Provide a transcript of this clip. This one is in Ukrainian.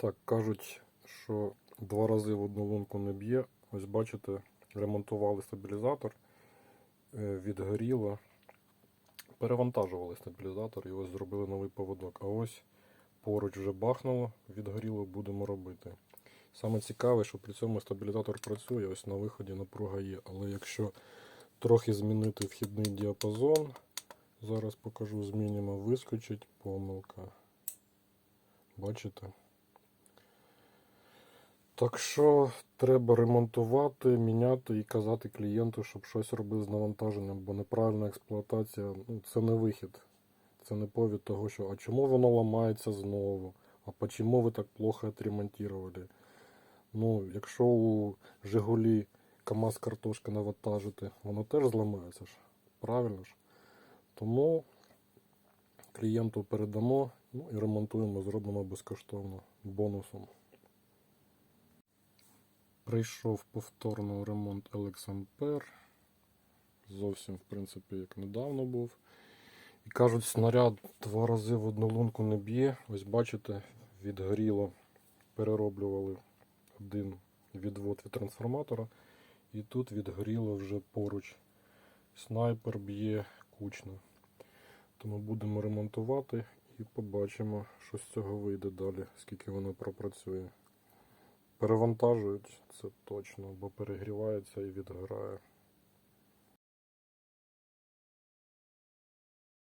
Так, кажуть, що два рази в одну лунку не б'є. Ось бачите, ремонтували стабілізатор, е, відгоріло. Перевантажували стабілізатор і ось зробили новий поводок. А ось поруч вже бахнуло, відгоріло, будемо робити. Саме цікаве, що при цьому стабілізатор працює, ось на виході напруга є. Але якщо трохи змінити вхідний діапазон, зараз покажу, змінимо, вискочить помилка. Бачите? Так що треба ремонтувати, міняти і казати клієнту, щоб щось робив з навантаженням, бо неправильна експлуатація ну, це не вихід. Це не повід того, що а чому воно ламається знову? А чому ви так плохо отремонтували? Ну, якщо у Жигулі КАМАЗ картошки навантажити, воно теж зламається ж. Правильно ж? Тому клієнту передамо ну, і ремонтуємо, зробимо безкоштовно бонусом. Прийшов повторно ремонт Ampere. Зовсім, в принципі, як недавно був. І кажуть, снаряд два рази в одну лунку не б'є. Ось бачите, відгоріло, перероблювали один відвод від трансформатора. І тут відгоріло вже поруч. Снайпер б'є кучно. Тому будемо ремонтувати і побачимо, що з цього вийде далі, скільки воно пропрацює. Перевантажують це точно, бо перегрівається і відгорає.